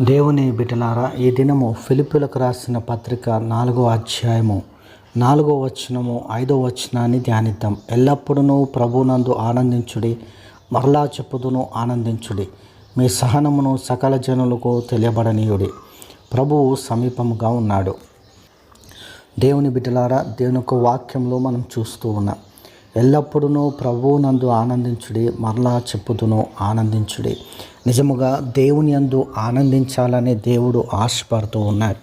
దేవుని బిడ్డలారా ఈ దినము ఫిలిపులకు రాసిన పత్రిక నాలుగో అధ్యాయము నాలుగో వచనము ఐదో వచనాన్ని ధ్యానిద్దాం. ఎల్లప్పుడూ ప్రభునందు ఆనందించుడి మరలా చెప్పుదును ఆనందించుడి. మీ సహనమును సకల జనులకు తెలియబడనీయుడి. ప్రభువు సమీపముగా ఉన్నాడు. దేవుని బిడ్డలారా దేవుని యొక్క వాక్యంలో మనం చూస్తూ ఉన్నాం. ఎల్లప్పుడూ ప్రభువునందు ఆనందించుడి మరలా చెప్పుదును ఆనందించుడి. నిజముగా దేవుని యందు ఆనందించాలని దేవుడు ఆశపడుతూ ఉన్నాడు.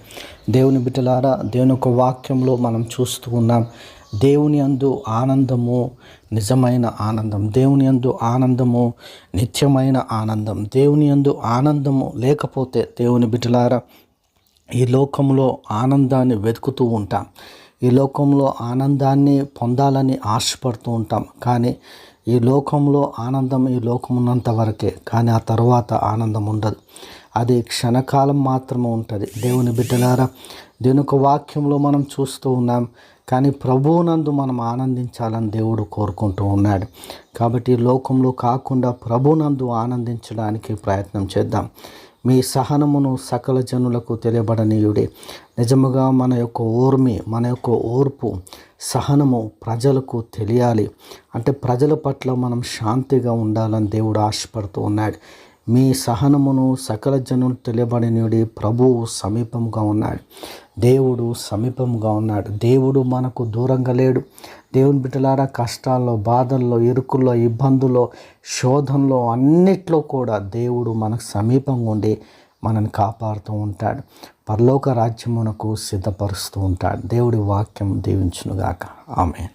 దేవుని బిడ్డలారా దేవుని యొక్క వాక్యంలో మనం చూస్తూ ఉన్నాం దేవుని అందు ఆనందము నిజమైన ఆనందం దేవుని అందు ఆనందము నిత్యమైన ఆనందం దేవుని యందు ఆనందము లేకపోతే దేవుని బిడ్డలారా ఈ లోకంలో ఆనందాన్ని వెతుకుతూ ఉంటాం. ఈ లోకంలో ఆనందాన్ని పొందాలని ఆశపడుతూ ఉంటాం. కానీ ఈ లోకంలో ఆనందం ఈ లోకం ఉన్నంత వరకే. కానీ ఆ తర్వాత ఆనందం ఉండదు. అది క్షణకాలం మాత్రమే ఉంటుంది. దేవుని బిడ్డలారా దీని ఒక వాక్యంలో మనం చూస్తూ ఉన్నాం. కానీ ప్రభువునందు మనం ఆనందించాలని దేవుడు కోరుకుంటూ ఉన్నాడు. కాబట్టి ఈ లోకంలో కాకుండా ప్రభునందు ఆనందించడానికి ప్రయత్నం చేద్దాం. మీ సహనమును సకల జనులకు తెలియబడనీయుడే. నిజముగా మన యొక్క ఓర్మి మన యొక్క ఓర్పు సహనము ప్రజలకు తెలియాలి. అంటే ప్రజల పట్ల మనం శాంతిగా ఉండాలని దేవుడు ఆశపడుతూ ఉన్నాడు. మీ సహనమును సకల జనులు తెలియబడినడి ప్రభువు సమీపంగా ఉన్నాడు. దేవుడు సమీపంగా ఉన్నాడు. దేవుడు మనకు దూరంగా లేడు. దేవుని బిడ్డలారా కష్టాల్లో బాధల్లో ఇరుకుల్లో ఇబ్బందుల్లో శోధనలో అన్నిట్లో కూడా దేవుడు మనకు సమీపంగా ఉండి మనల్ని కాపాడుతూ ఉంటాడు. పరలోక రాజ్యమునకు సిద్ధపరుస్తూ ఉంటాడు. దేవుడి వాక్యం దీవించునుగాక. ఆమె